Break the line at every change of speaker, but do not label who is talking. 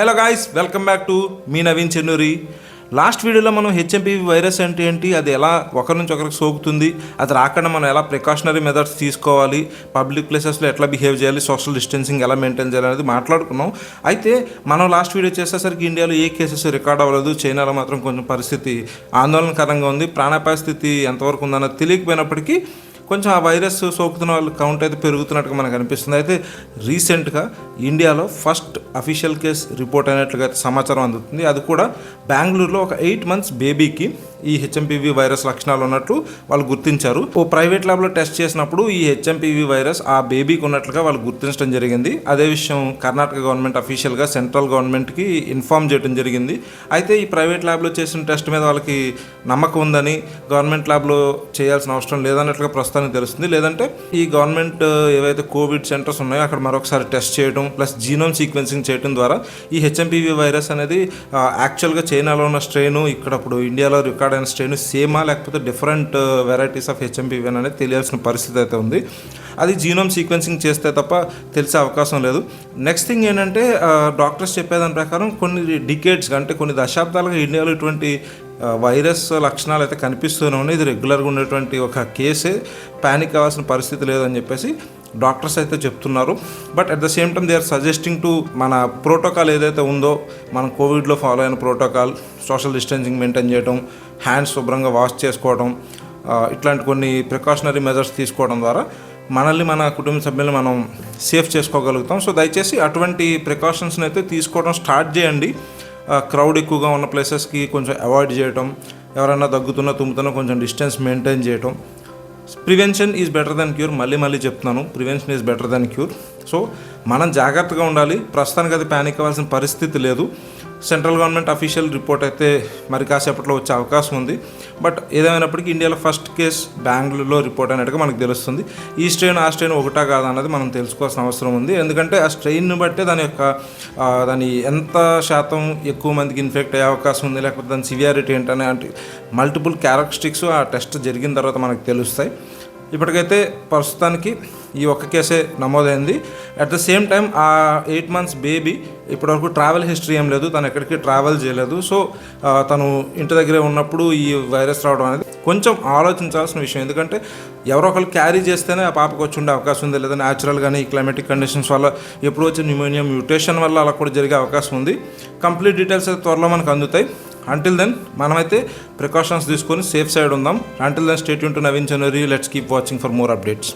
Hello guys welcome back to me Naveen Chennuri. Last వీడియోలో మనం HMPV virus అంటే ఏంటి అది ఎలా ఒకరి నుంచి ఒకరికి సోకుతుంది అది రాకుండా మనం ఎలా ప్రికాషనరీ మెథడ్స్ తీసుకోవాలి పబ్లిక్ ప్లేసెస్లో ఎట్లా బిహేవ్ చేయాలి సోషల్ డిస్టెన్సింగ్ ఎలా మెయింటైన్ చేయాలి అనేది మాట్లాడుకున్నాం. అయితే మనం లాస్ట్ వీడియో చేసేసరికి ఇండియాలో ఏ కేసెస్ రికార్డ్ అవ్వలేదు చైనాలో మాత్రం కొంచెం పరిస్థితి ఆందోళనకరంగా ఉంది ప్రాణాపాయ స్థితి ఎంతవరకు ఉందన్నది తెలియకపోయినప్పటికీ కొంచెం ఆ వైరస్ సోకుతున్న వాళ్ళు కౌంట్ అయితే పెరుగుతున్నట్టుగా మనకు అనిపిస్తుంది. అయితే రీసెంట్గా ఇండియాలో ఫస్ట్ అఫీషియల్ కేస్ రిపోర్ట్ అయినట్లుగా సమాచారం అందుతుంది. అది కూడా బెంగళూరులో ఒక ఎయిట్ మంత్స్ బేబీకి ఈ హెచ్ఎంపీవీ వైరస్ లక్షణాలు ఉన్నట్లు వాళ్ళు గుర్తించారు. ఓ ప్రైవేట్ ల్యాబ్లో టెస్ట్ చేసినప్పుడు ఈ హెచ్ఎంపీవీ వైరస్ ఆ బేబీకి ఉన్నట్లుగా వాళ్ళు గుర్తించడం జరిగింది. అదే విషయం కర్ణాటక గవర్నమెంట్ అఫీషియల్గా సెంట్రల్ గవర్నమెంట్కి ఇన్ఫార్మ్ చేయడం జరిగింది. అయితే ఈ ప్రైవేట్ ల్యాబ్లో చేసిన టెస్ట్ మీద వాళ్ళకి నమ్మకం ఉందని గవర్నమెంట్ ల్యాబ్లో చేయాల్సిన అవసరం లేదన్నట్లుగా ప్రస్తుతానికి తెలుస్తుంది. లేదంటే ఈ గవర్నమెంట్ ఏవైతే కోవిడ్ సెంటర్స్ ఉన్నాయో అక్కడ మరొకసారి టెస్ట్ చేయడం ప్లస్ జీనోమ్ సీక్వెన్సింగ్ చేయడం ద్వారా ఈ హెచ్ఎంపీవీ వైరస్ అనేది యాక్చువల్గా చైనాలో ఉన్న స్ట్రెయిన్ ఇక్కడ ఇప్పుడు ఇండియాలో రికార్డ్ అయిన స్ట్రెయిన్ సేమా లేకపోతే డిఫరెంట్ వెరైటీస్ ఆఫ్ హెచ్ఎంపీవీ అనేది తెలియాల్సిన పరిస్థితి అయితే ఉంది. అది జీనోమ్ సీక్వెన్సింగ్ చేస్తే తప్ప తెలిసే అవకాశం లేదు. నెక్స్ట్ థింగ్ ఏంటంటే uh, డాక్టర్స్ చెప్పేదాని ప్రకారం కొన్ని డికేట్స్ అంటే కొన్ని దశాబ్దాలుగా ఇండియాలో ఇటువంటి uh, వైరస్ లక్షణాలు అయితే కనిపిస్తూనే ఉన్నాయి. ఇది రెగ్యులర్గా ఉండేటువంటి ఒక కేసే ప్యానిక్ అవ్వాల్సిన పరిస్థితి లేదని చెప్పేసి డాక్టర్స్ అయితే చెప్తున్నారు. But at the same time they are suggesting to మన ప్రోటోకాల్ ఏదైతే ఉందో మనం కోవిడ్లో ఫాలో అయిన ప్రోటోకాల్ సోషల్ డిస్టెన్సింగ్ మెయింటైన్ చేయడం హ్యాండ్స్ శుభ్రంగా వాష్ చేసుకోవడం ఇట్లాంటి కొన్ని ప్రికాషనరీ మెజర్స్ తీసుకోవడం ద్వారా మనల్ని మన కుటుంబ సభ్యులను మనం సేఫ్ చేసుకోగలుగుతాం. సో దయచేసి అటువంటి ప్రికాషన్స్ని అయితే తీసుకోవడం స్టార్ట్ చేయండి. క్రౌడ్ ఎక్కువగా ఉన్న ప్లేసెస్కి కొంచెం అవాయిడ్ చేయటం ఎవరైనా దగ్గుతున్నా తుమ్ముతున్నా కొంచెం డిస్టెన్స్ మెయింటైన్ చేయటం prevention is better than cure మళ్ళీ మళ్ళీ చెప్తున్నాను. Prevention is better than cure so మనం జాగ్రత్తగా ఉండాలి. ప్రస్తుతానికి అది ప్యానిక్ అవ్వాల్సిన పరిస్థితి లేదు. సెంట్రల్ గవర్నమెంట్ అఫీషియల్ రిపోర్ట్ అయితే మరి కాసేపట్లో వచ్చే అవకాశం ఉంది. బట్ ఏదేమైనప్పటికీ ఇండియాలో ఫస్ట్ కేస్ బెంగళూరులో రిపోర్ట్ అయినట్టుగా మనకు తెలుస్తుంది. ఈ స్ట్రెయిన్ ఆ స్ట్రెయిన్ ఒకటా కాదా అన్నది మనం తెలుసుకోవాల్సిన అవసరం ఉంది. ఎందుకంటే ఆ స్ట్రెయిన్ బట్టే దాని యొక్క దాని ఎంత శాతం ఎక్కువ మందికి ఇన్ఫెక్ట్ అయ్యే అవకాశం ఉంది లేకపోతే దాని సివియారిటీ ఏంటనే అంటే మల్టిపుల్ క్యారెక్టరిస్టిక్స్ ఆ టెస్ట్ జరిగిన తర్వాత మనకు తెలుస్తాయి. ఇప్పటికైతే ప్రస్తుతానికి ఈ ఒక్క కేసే నమోదైంది. అట్ ద సేమ్ టైం ఆ ఎయిట్ మంత్స్ బేబీ ఇప్పటివరకు ట్రావెల్ హిస్టరీ ఏం లేదు. తను ఎక్కడికి ట్రావెల్ చేయలేదు. సో తను ఇంటి దగ్గరే ఉన్నప్పుడు ఈ వైరస్ రావడం అనేది కొంచెం ఆలోచించాల్సిన విషయం. ఎందుకంటే ఎవరో ఒకరు క్యారీ చేస్తేనే ఆ పాపకు వచ్చి ఉండే అవకాశం ఉంది. లేదా న్యాచురల్గానే ఈ క్లైమేటిక్ కండిషన్స్ వల్ల ఎప్పుడు వచ్చే న్యూమోనియా మ్యూటేషన్ వల్ల అలా కూడా జరిగే అవకాశం ఉంది. కంప్లీట్ డీటెయిల్స్ అయితే త్వరలో మనకు అందుతాయి. అంటిల్ దెన్ మనమైతే ప్రికాషన్స్ తీసుకొని సేఫ్ సైడ్ ఉందాం. అంటిల్ దెన్ స్టేట్ యూన్ to Naveen January let's keep watching for more updates